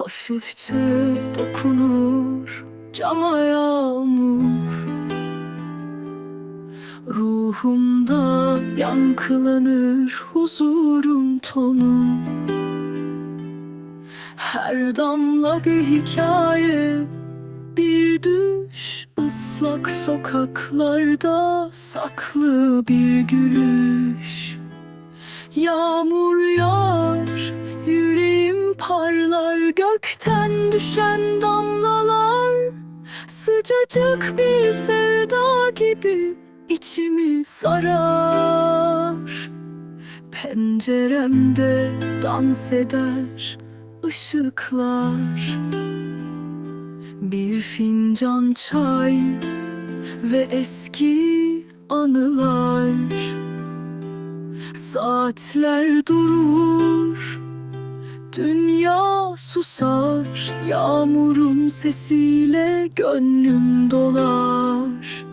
Hafifçe dokunur cama yağmur. Ruhumda yankılanır huzurun tonu. Her damla bir hikaye Bir düş ıslak sokaklarda saklı bir gülüş. Yağmur düşen damlalar Sıcacık bir sevda gibi içimi sarar. Penceremde dans eder ışıklar. Bir fincan çay ve eski anılar. Saatler durur susar Yağmurun sesiyle gönlüm dolar.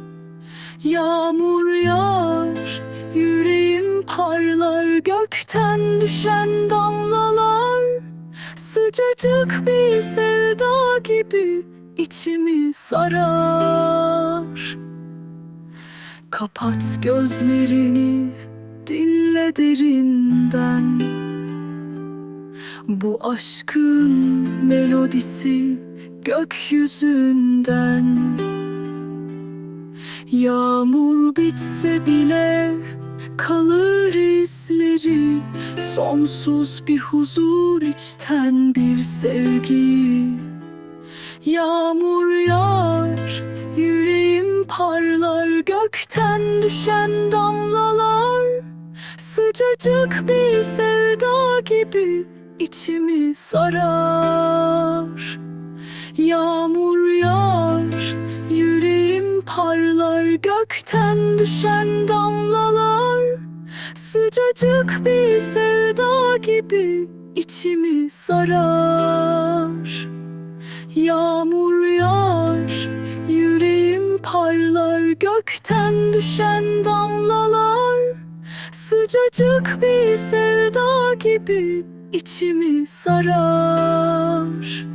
Yağmur yağar Yüreğim parlar Gökten düşen damlalar. Sıcacık bir sevda gibi içimi sarar. Kapat gözlerini dinle derinden Bu aşkın melodisi gökyüzünden. Yağmur bitse bile kalır izleri. Sonsuz bir huzur içten bir sevgi. Yağmur yağar, yüreğim parlar Gökten düşen damlalar. Sıcacık bir sevda gibi içimi sarar. Yağmur yağar, yüreğim parlar Gökten düşen damlalar. Sıcacık bir sevda gibi içimi sarar. Yağmur yağar, yüreğim parlar Gökten düşen damlalar. Sıcacık bir sevda gibi içimi sarar